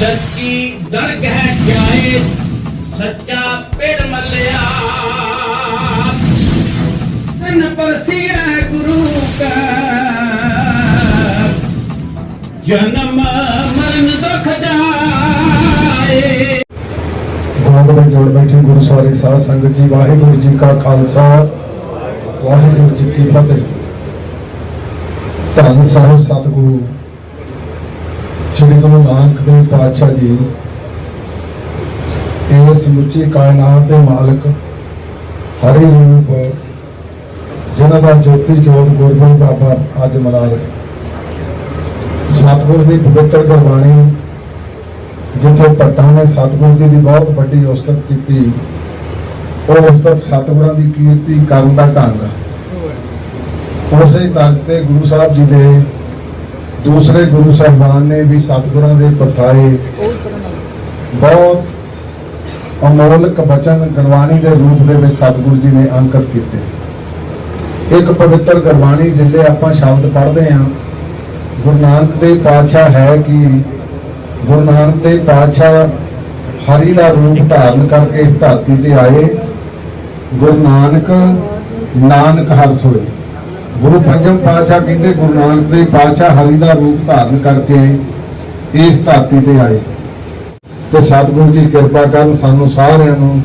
ਸੱਚੀ ਦਰਗਹਿ ਜਾਏ, ਸੱਚਾ ਪੇੜ ਮੱਲਿਆ। ਤਨ ਪਰਸੀਐ ਗੁਰੂ ਕਾ। ਜਨਮ ਮਰਨ ਦੁਖ ਜਾਏ। ਗੋਬਿੰਦ ਵਿੱਚ ਜੁੜ ਬੈਠੇ ਗੁਰੂ ਸਾਰੇ ਸਾਧ ਸੰਗਤ ਜੀ, ਵਾਹਿਗੁਰੂ ਜੀ ਕਾ ਖਾਲਸਾ, ਵਾਹਿਗੁਰੂ ਜੀ ਕੀ ਫਤਿਹ। ਧੰਨ ਸਾਹਿਬ ਸਤਿਗੁਰੂ। ਸ੍ਰੀ ਗੁਰੂ ਨਾਨਕ ਦੇਵ ਪਾਤਸ਼ਾਹ ਜੀ, ਇਹ ਸਮੁੱਚੀ ਕਾਇਨਾਤ ਦੇ ਮਾਲਕ ਹਰੀ ਰੂਪ, ਜਿਨ੍ਹਾਂ ਦਾ ਜੋਤੀ ਜੋਤ ਗੁਰਬਾਣੀ ਬਾਬਾ ਅੱਜ ਮਨਾ ਰਹੇ ਸਤਿਗੁਰੂ ਦੀ ਪਵਿੱਤਰ ਗੁਰਬਾਣੀ, ਜਿੱਥੇ ਭੱਟਾਂ ਨੇ ਸਤਿਗੁਰੂ ਜੀ ਦੀ ਬਹੁਤ ਵੱਡੀ ਉਸਤਤ ਕੀਤੀ, ਉਹ ਉਸਤਤ ਸਤਿਗੁਰਾਂ ਦੀ ਕੀਰਤੀ ਕਰਨ ਦਾ ਢੰਗ ਉਸੇ ਤੱਕ ਤੇ ਗੁਰੂ ਸਾਹਿਬ ਜੀ ਦੇ ਦੂਸਰੇ ਗੁਰੂ ਸਾਹਿਬਾਨ ਨੇ ਵੀ ਸਤਿਗੁਰਾਂ ਦੇ ਪਰਤਾਏ। ਬਹੁਤ ਅਮੋਲਕ ਬਚਨ ਗੁਰਬਾਣੀ ਦੇ ਰੂਪ ਦੇ ਵਿੱਚ ਸਤਿਗੁਰੂ ਜੀ ਨੇ ਅੰਕਿਤ ਕੀਤੇ। ਇੱਕ ਪਵਿੱਤਰ ਗੁਰਬਾਣੀ ਜਿੱਲੇ ਆਪਾਂ ਸ਼ਬਦ ਪੜ੍ਹਦੇ ਹਾਂ, ਗੁਰੂ ਨਾਨਕ ਦੇ ਪਾਤਸ਼ਾਹ ਹੈ ਕਿ? ਗੁਰੂ ਨਾਨਕ ਦੇ ਪਾਤਸ਼ਾਹ ਹਰੀ ਦਾ ਰੂਪ ਧਾਰਨ ਕਰਕੇ ਇਸ ਧਰਤੀ ਤੇ ਆਏ। ਗੁਰੂ ਨਾਨਕ ਨਾਨਕ ਹਰ ਸੋਏ। ਗੁਰੂ ਪੰਜਮ ਪਾਤਸ਼ਾਹ ਕਹਿੰਦੇ, ਗੁਰੂ ਨਾਨਕ ਦੇਵ ਪਾਤਸ਼ਾਹ ਹਰੀ ਦਾ ਰੂਪ ਧਾਰਨ ਕਰਕੇ ਇਸ ਧਰਤੀ ਤੇ ਆਏ। ਤੇ ਸਤਿਗੁਰੂ ਜੀ ਕਿਰਪਾ ਕਰਨ ਸਾਨੂੰ ਸਾਰਿਆਂ ਨੂੰ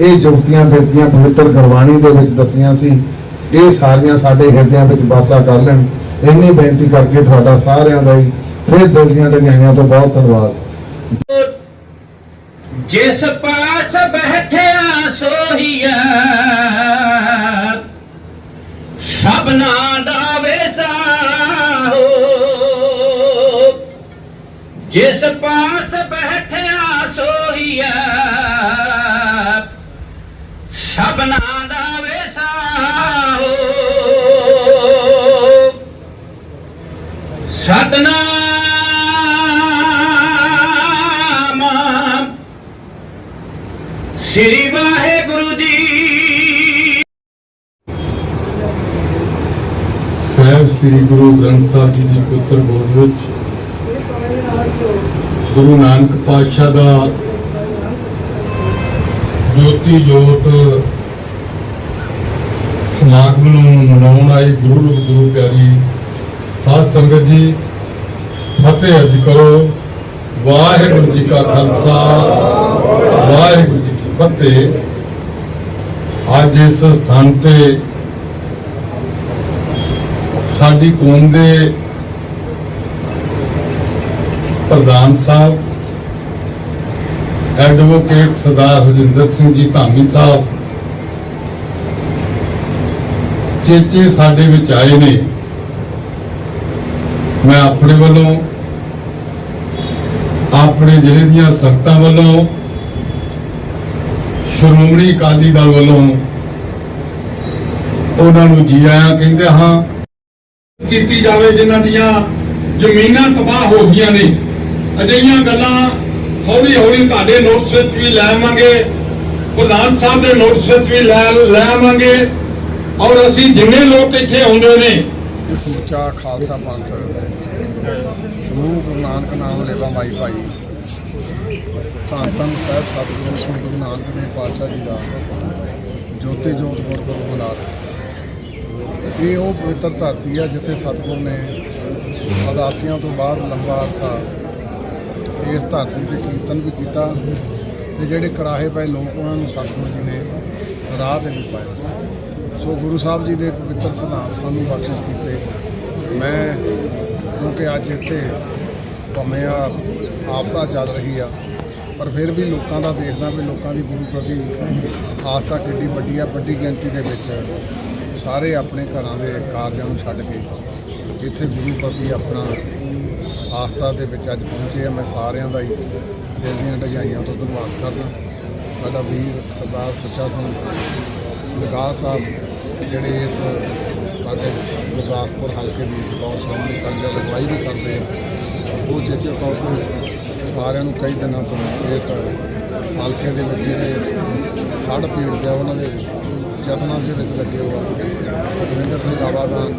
ਇਹ ਜੁਗਤੀਆਂ ਫਿਰਤੀਆਂ ਪਵਿੱਤਰ ਗੁਰਬਾਣੀ ਦੇ ਵਿੱਚ ਦਸੀਆਂ ਸੀ, ਇਹ ਸਾਰੀਆਂ ਸਾਡੇ ਹਿਰਦਿਆਂ ਵਿੱਚ ਵਾਸਾ ਕਰ ਲੈਣ। ਇੰਨੀ ਬੇਨਤੀ ਕਰਕੇ ਤੁਹਾਡਾ ਸਾਰਿਆਂ ਦਾ ਹੀ ਫਿਰ ਦਿਲ ਦੀਆਂ ਡੰਗਾਈਆਂ ਤੋਂ ਬਹੁਤ ਧੰਨਵਾਦ। ਜਿਸ ਪਾਸ ਬੈਠਿਆ ਸੋਹੀਆ ਸਭਨਾ ਦਾ ਵੇਸਾਹੋ ਜਿਸ ਪਾਸ ਬੈਠਿਆ ਸੋਹੀਆ ਸਭਨਾ ਦਾ ਵੇਸਾਹੋ ਸਤਨਾਮ। ਸ੍ਰੀ ਵਾਹਿਗੁਰੂ ਜੀ ਸਾਹਿਬ ਸ੍ਰੀ ਗੁਰੂ ਗ੍ਰੰਥ ਸਾਹਿਬ ਜੀ ਦੀ ਪੁੱਤਰ ਬੋਧ ਵਿੱਚ ਗੁਰੂ ਨਾਨਕ ਪਾਤਸ਼ਾਹ ਦਾ ਜੋਤੀ ਜੋਤ ਸਮਾਗਮ ਨੂੰ ਮਨਾਉਣ ਆਏ ਗੁਰੂ ਰੂਪ, ਗੁਰੂ ਪਿਆਰੀ ਸਾਧ ਸੰਗਤ ਜੀ, ਫਤਿਹ ਅਰਜ ਕਰੋ। ਵਾਹਿਗੁਰੂ ਜੀ ਕਾ ਖਾਲਸਾ, ਵਾਹਿਗੁਰੂ ਜੀ ਕੀ ਫਤਿਹ। ਅੱਜ ਇਸ ਸਥਾਨ ਤੇ ਸਾਡੀ ਕੌਮ ਦੇ ਪ੍ਰਧਾਨ ਸਾਹਿਬ ਐਡਵੋਕੇਟ ਸਰਦਾਰ ਹਰਿੰਦਰ ਸਿੰਘ ਜੀ ਧਾਮੀ ਸਾਹਿਬ, ਚੇਚੇ ਸਾਡੇ ਵਿੱਚ ਆਏ ਨੇ। ਮੈਂ ਆਪਣੇ ਵੱਲੋਂ, ਆਪਣੇ ਜ਼ਿਲ੍ਹੇ ਦੀਆਂ ਸੰਗਤਾਂ ਵੱਲੋਂ, ਸ਼੍ਰੋਮਣੀ ਅਕਾਲੀ ਦਲ ਵੱਲੋਂ ਉਹਨਾਂ ਨੂੰ ਜੀ ਆਇਆਂ ਕਹਿੰਦੇ ਹਾਂ। ਕੀਤੀ ਜਾਵੇ, ਜਿਨ੍ਹਾਂ ਦੀਆਂ ਜ਼ਮੀਨਾਂ ਤਬਾਹ ਹੋ ਗਈਆਂ ਨੇ। ਅਜਿਹੀਆਂ ਗੱਲਾਂ ਹੌਲੀ ਹੌਲੀ ਤੁਹਾਡੇ ਨੋਟਿਸ ਵਿੱਚ ਵੀ ਲੈ ਆਵਾਂਗੇ। ਪ੍ਰਧਾਨ ਸਾਹਿਬ ਦੇ ਨੋਟਿਸ ਵਿੱਚ ਵੀ ਲੈ ਲੈ ਆਵਾਂਗੇ। ਔਰ ਅਸੀਂ ਜਿੰਨੇ ਲੋਕ ਇੱਥੇ ਆਉਂਦੇ ਨੇ, ਸਮੁੱਚਾ ਖਾਲਸਾ ਪੰਥ, ਸਮੂਹ ਗੁਰੂ ਨਾਨਕ ਨਾਮ ਲੈਵਾ ਮਾਈ ਭਾਈ, ਧੰਨ ਧੰਨ ਸਾਹਿਬ, ਸਤਿਗੁਰੂ ਸ੍ਰੀ ਗੁਰੂ ਨਾਨਕ ਦੇਵ ਪਾਤਸ਼ਾਹ ਜੀ ਦਾ ਜੋਤੀ ਜੋਤ ਗੁਰੂ ਮਨਾ ਰਹੇ ਇਹ ਉਹ ਪਵਿੱਤਰ ਧਰਤੀ ਆ ਜਿੱਥੇ ਸਤਿਗੁਰ ਨੇ ਅਦਾਸੀਆਂ ਤੋਂ ਬਾਅਦ ਲੰਬਾ ਅਰਸਾ ਇਸ ਧਰਤੀ ਤੇ ਕੀਰਤਨ ਵੀ ਕੀਤਾ ਤੇ ਜਿਹੜੇ ਕਰਾਹੇ ਪਏ ਲੋਕ ਉਹਨਾਂ ਨੂੰ ਸਤਿਗੁਰੂ ਜੀ ਨੇ ਰਾਹ ਤੇ ਵੀ ਪਾਇਆ। ਸੋ ਗੁਰੂ ਸਾਹਿਬ ਜੀ ਦੇ ਪਵਿੱਤਰ ਸਿਧਾਂਤ ਸਾਨੂੰ ਬਖਸ਼ਿਸ਼ ਕੀਤੇ। ਮੈਂ, ਕਿਉਂਕਿ ਅੱਜ ਇੱਥੇ ਭਾਵੇਂ ਆ ਆਪਦਾ ਚੱਲ ਰਹੀ ਆ, ਪਰ ਫਿਰ ਵੀ ਲੋਕਾਂ ਦਾ ਦੇਖਦਾ ਵੀ ਲੋਕਾਂ ਦੀ ਗੁਰੂ ਪ੍ਰਤੀ ਆਸਥਾ ਕਿੰਨੀ ਵੱਡੀ ਆ, ਵੱਡੀ ਗਿਣਤੀ ਦੇ ਵਿੱਚ। ਸਾਰੇ ਆਪਣੇ ਘਰਾਂ ਦੇ ਕਾਰਜਾਂ ਨੂੰ ਛੱਡ ਕੇ ਇੱਥੇ ਗੁਰੂ ਪ੍ਰਤੀ ਆਪਣਾ ਆਸਥਾ ਦੇ ਵਿੱਚ ਅੱਜ ਪਹੁੰਚੇ ਆ। ਮੈਂ ਸਾਰਿਆਂ ਦਾ ਹੀ ਦਿਲ ਦੀਆਂ ਢਗਾਈਆਂ ਤੋਂ ਧੰਨਵਾਦ ਕਰਦਾ। ਸਾਡਾ ਵੀਰ ਸਰਦਾਰ ਸੁੱਚਾ ਸਿੰਘ ਵਿਕਾਸ ਸਾਹਿਬ, ਜਿਹੜੇ ਇਸ ਸਾਡੇ ਗੁਰਦਾਸਪੁਰ ਹਲਕੇ ਦੀ ਬਤੌਰ ਸ਼੍ਰੋਮਣੀ ਅਕਾਲੀ ਦਲ ਅਗਵਾਈ ਵੀ ਕਰਦੇ ਆ। ਉਹ ਚੇਚੇ ਤੌਰ ਤੇ ਸਾਰਿਆਂ ਨੂੰ ਕਈ ਦਿਨਾਂ ਤੋਂ ਇਸ ਹਲਕੇ ਦੇ ਵਿੱਚ ਜਿਹੜੇ ਹੜ੍ਹ ਪੀੜਤ ਆ, ਉਹਨਾਂ ਦੇ ਯਤਨਾਂ ਦੇ ਵਿੱਚ ਲੱਗੇ ਹੋਏ ਆ। ਸੁਖਵਿੰਦਰ ਸਿੰਘ ਆਵਾਜ਼ਾਨ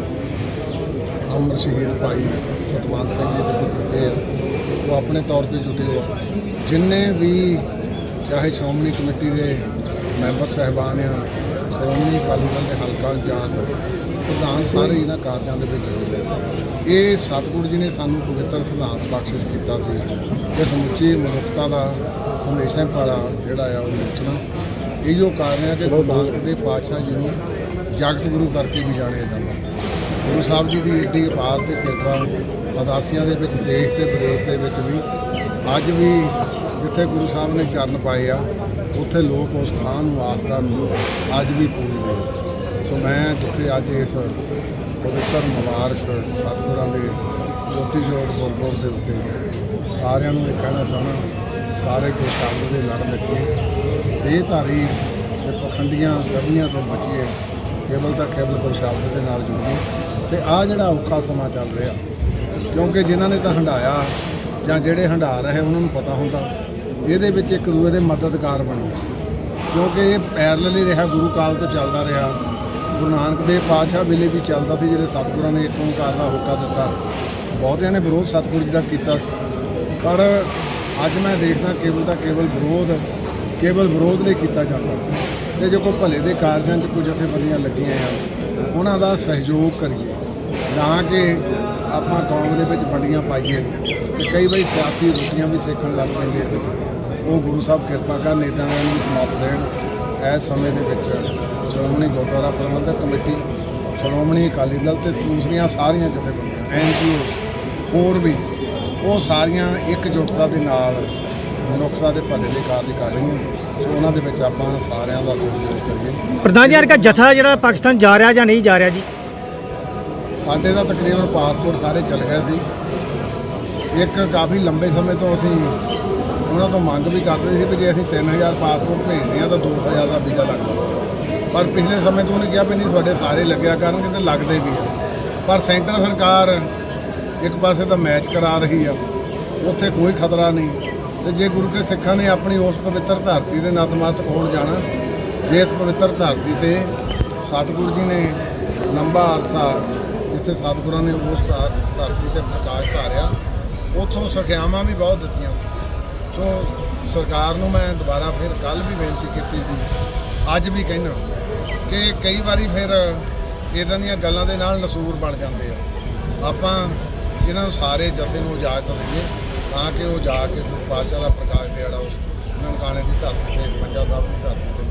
ਅਮਰ ਸ਼ਹੀਦ ਭਾਈ ਸਤਵੰਤ ਸਿੰਘ ਜੀ ਦੇ ਪੁੱਤਰ ਤੇ ਆ। ਉਹ ਆਪਣੇ ਤੌਰ ਤੇ ਜੁਟੇ ਆ। ਜਿੰਨੇ ਵੀ ਚਾਹੇ ਸ਼੍ਰੋਮਣੀ ਕਮੇਟੀ ਦੇ ਮੈਂਬਰ ਸਹਿਬਾਨ ਆ, ਸ਼੍ਰੋਮਣੀ ਅਕਾਲੀ ਦਲ ਦੇ ਹਲਕਾ ਇੰਚਾਰਜ ਪ੍ਰਧਾਨ ਸਾਰੇ ਇਹਨਾਂ ਕਾਰਜਾਂ ਦੇ ਵਿੱਚ ਜੁੜੇ ਇਹ ਸਤਿਗੁਰੂ ਜੀ ਨੇ ਸਾਨੂੰ ਪਵਿੱਤਰ ਸਿਧਾਂਤ ਬਖਸ਼ਿਸ਼ ਕੀਤਾ ਸੀ। ਕਿ ਸਮੁੱਚੀ ਮਨੁੱਖਤਾ ਦਾ ਹਮੇਸ਼ਾ ਪਾਰਾ ਜਿਹੜਾ ਆ ਉਹ ਮੁੱਚਣਾ ਇਹੋ ਕਾਰਨ ਹੈ ਕਿ ਗੁਰੂ ਨਾਨਕ ਦੇ ਪਾਤਸ਼ਾਹ ਜੀ ਨੂੰ ਜਗਤ ਗੁਰੂ ਕਰਕੇ ਵੀ ਜਾਣਿਆ ਜਾਂਦਾ ਗੁਰੂ ਸਾਹਿਬ ਜੀ ਦੀ ਏਡੀ ਅਪਾਰ ਤੇ ਕਿਰਪਾ ਅਦਾਸੀਆਂ ਦੇ ਵਿੱਚ, ਦੇਸ਼ ਤੇ ਵਿਦੇਸ਼ ਦੇ ਵਿੱਚ ਵੀ ਅੱਜ ਵੀ ਜਿੱਥੇ ਗੁਰੂ ਸਾਹਿਬ ਨੇ ਚਰਨ ਪਾਏ ਆ, ਉੱਥੇ ਲੋਕ ਉਸ ਥਾਂ ਨੂੰ ਆਸਥਾ ਨੂੰ ਅੱਜ ਵੀ ਪੂਜਦੇ ਆ। ਸੋ ਮੈਂ ਜਿੱਥੇ ਅੱਜ ਇਸ ਪਵਿੱਤਰ ਮੁਬਾਰਕ ਸਤਿਗੁਰਾਂ ਦੇ ਜੋਤੀ ਜੋਤ ਗੁਰਪੁਰਬ ਦੇ ਉੱਤੇ ਸਾਰਿਆਂ ਨੂੰ ਇਹ ਕਹਿਣਾ ਚਾਹਣਾ ਸਾਰੇ ਗੁਰੂ ਸ਼ਬਦ ਦੇ ਲੜ ਲੱਗੇ ਤੇ ਧਾਰੀ ਤੇ ਪਖੰਡੀਆਂ ਗਰਮੀਆਂ ਤੋਂ ਬਚੀਏ, ਕੇਵਲ ਤਾਂ ਕੇਵਲ ਗੁਰ ਦੇ ਨਾਲ ਜੁੜੀਏ। ਤੇ ਆ ਜਿਹੜਾ ਔਖਾ ਸਮਾਂ ਚੱਲ ਰਿਹਾ, ਕਿਉਂਕਿ ਜਿਨ੍ਹਾਂ ਨੇ ਤਾਂ ਹੰਡਾਇਆ ਜਾਂ ਜਿਹੜੇ ਹੰਡਾ ਰਹੇ, ਉਹਨਾਂ ਨੂੰ ਪਤਾ ਹੁੰਦਾ, ਇਹਦੇ ਵਿੱਚ ਇੱਕ ਦੂਏ ਦੇ ਮਦਦਗਾਰ ਬਣੇ। ਕਿਉਂਕਿ ਇਹ ਪੈਰਲਲ ਹੀ ਰਿਹਾ, ਗੁਰੂ ਕਾਲ ਤੋਂ ਚੱਲਦਾ ਰਿਹਾ। ਗੁਰੂ ਨਾਨਕ ਦੇਵ ਪਾਤਸ਼ਾਹ ਵੇਲੇ ਵੀ ਚੱਲਦਾ ਸੀ, ਜਿਹੜੇ ਸਤਿਗੁਰਾਂ ਨੇ ਇੱਕ ਓਂਕਾਰ ਦਾ ਹੋਕਾ ਦਿੱਤਾ। ਬਹੁਤਿਆਂ ਨੇ ਵਿਰੋਧ ਸਤਿਗੁਰੂ ਜੀ ਦਾ ਕੀਤਾ ਸੀ। ਪਰ ਅੱਜ ਮੈਂ ਦੇਖਦਾ, ਕੇਵਲ ਤਾਂ ਕੇਵਲ ਵਿਰੋਧ ਕੇਵਲ ਵਿਰੋਧ ਲਈ ਕੀਤਾ ਜਾਂਦਾ। ਤੇ ਜੇ ਕੋਈ ਭਲੇ ਦੇ ਕਾਰਜਾਂ 'ਚ ਕੁਝ ਜਥੇਬੰਦੀਆਂ ਲੱਗੀਆਂ ਆ, ਉਹਨਾਂ ਦਾ ਸਹਿਯੋਗ ਕਰੀਏ। ਨਾ ਕਿ ਆਪਾਂ ਕੌਮ ਦੇ ਵਿੱਚ ਵੰਡੀਆਂ ਪਾਈਏ। ਤੇ ਕਈ ਵਾਰੀ ਸਿਆਸੀ ਰੁਚੀਆਂ ਵੀ ਸਿੱਖਣ ਲੱਗ ਪੈਂਦੇ ਆ। ਉਹ ਗੁਰੂ ਸਾਹਿਬ ਕਿਰਪਾ ਕਰਨ ਇਦਾਂ ਦਾ ਨੂੰ ਮਤ ਦੇਣ। ਇਸ ਸਮੇਂ ਦੇ ਵਿੱਚ ਸ਼੍ਰੋਮਣੀ ਗੁਰਦੁਆਰਾ ਪ੍ਰਬੰਧਕ ਕਮੇਟੀ, ਸ਼੍ਰੋਮਣੀ ਅਕਾਲੀ ਦਲ ਤੇ ਦੂਸਰੀਆਂ ਸਾਰੀਆਂ ਜਥੇਬੰਦੀਆਂ ਐਨਜੀਓ ਹੋਰ ਵੀ, ਉਹ ਸਾਰੀਆਂ ਇਕਜੁੱਟਤਾ ਦੇ ਨਾਲ ਮਨੁੱਖਤਾ ਦੇ ਭਲੇ ਦੇ ਕਾਰਜ ਕਰ ਰਹੀਆਂ ਸੋ ਉਹਨਾਂ ਦੇ ਵਿੱਚ ਆਪਾਂ ਸਾਰਿਆਂ ਦਾ ਸਹਿਯੋਗ ਕਰੀਏ। ਪ੍ਰਧਾਨ ਜੀ ਅਰਕਾ ਜਥਾ ਜਿਹੜਾ ਪਾਕਿਸਤਾਨ ਜਾ ਰਿਹਾ ਜਾਂ ਨਹੀਂ ਜਾ ਰਿਹਾ ਜੀ? ਸਾਡੇ ਦਾ ਤਕਰੀਬਨ ਪਾਸਪੋਰਟ ਸਾਰੇ ਚੱਲ ਗਏ ਸੀ। ਇੱਕ ਕਾਫੀ ਲੰਬੇ ਸਮੇਂ ਤੋਂ ਅਸੀਂ ਉਹਨਾਂ ਤੋਂ ਮੰਗ ਵੀ ਕਰਦੇ ਸੀ ਵੀ ਜੇ ਅਸੀਂ 3000 ਪਾਸਪੋਰਟ ਭੇਜਦੇ ਹਾਂ ਤਾਂ 2000 ਦਾ ਵੀਜ਼ਾ ਲੱਗਦਾ ਪਰ ਪਿਛਲੇ ਸਮੇਂ ਤੋਂ ਉਹਨੇ ਕਿਹਾ ਵੀ ਨਹੀਂ ਤੁਹਾਡੇ ਸਾਰੇ ਲੱਗਿਆ ਕਰਨਗੇ ਤੇ ਲੱਗਦੇ ਵੀ ਆ। ਪਰ ਸੈਂਟਰ ਸਰਕਾਰ ਇੱਕ ਪਾਸੇ ਤਾਂ ਮੈਚ ਕਰਾ ਰਹੀ ਆ ਉੱਥੇ ਕੋਈ ਖਤਰਾ ਨਹੀਂ। ਤੇ ਜੇ ਗੁਰੂ ਕੇ ਸਿੱਖਾਂ ਨੇ ਆਪਣੀ ਉਸ ਪਵਿੱਤਰ ਧਰਤੀ ਦੇ ਨਤਮਸਤਕ ਹੋਣ ਜਾਣਾ, ਜੇ ਇਸ ਪਵਿੱਤਰ ਧਰਤੀ ਤੇ ਸਤਿਗੁਰੂ ਜੀ ਨੇ ਲੰਬਾ ਅਰਸਾ ਜਿੱਥੇ ਸਤਿਗੁਰਾਂ ਨੇ ਉਸ ਧਰ- ਧਰਤੀ ਤੇ ਪ੍ਰਕਾਸ਼ ਧਾਰਿਆ, ਉੱਥੋਂ ਸਿੱਖਿਆਵਾਂ ਵੀ ਬਹੁਤ ਦਿੱਤੀਆਂ ਸੋ। ਸਰਕਾਰ ਨੂੰ ਮੈਂ ਦੁਬਾਰਾ ਫਿਰ ਕੱਲ ਵੀ ਬੇਨਤੀ ਕੀਤੀ ਸੀ, ਅੱਜ ਵੀ ਕਹਿਣਾ ਕਿ ਕਈ ਵਾਰੀ ਫਿਰ ਇਦਾਂ ਦੀਆਂ ਗੱਲਾਂ ਦੇ ਨਾਲ ਨਸੂਰ ਬਣ ਜਾਂਦੇ ਆ। ਆਪਾਂ ਇਹਨਾਂ ਸਾਰੇ ਜਥੇ ਨੂੰ ਇਜਾਜ਼ਤ ਦਈਏ। ਤਾਂ ਕਿ ਉਹ ਜਾ ਕੇ ਗੁਰੂ ਪਾਤਸ਼ਾਹ ਦਾ ਪ੍ਰਕਾਸ਼ ਦਿਹਾੜਾ ਉਸ ਨਨਕਾਣੇ ਦੀ ਧਰਤੀ ਤੇ ਪੰਜਾ ਸਾਹਿਬ ਦੀ ਧਰਤੀ ਤੇ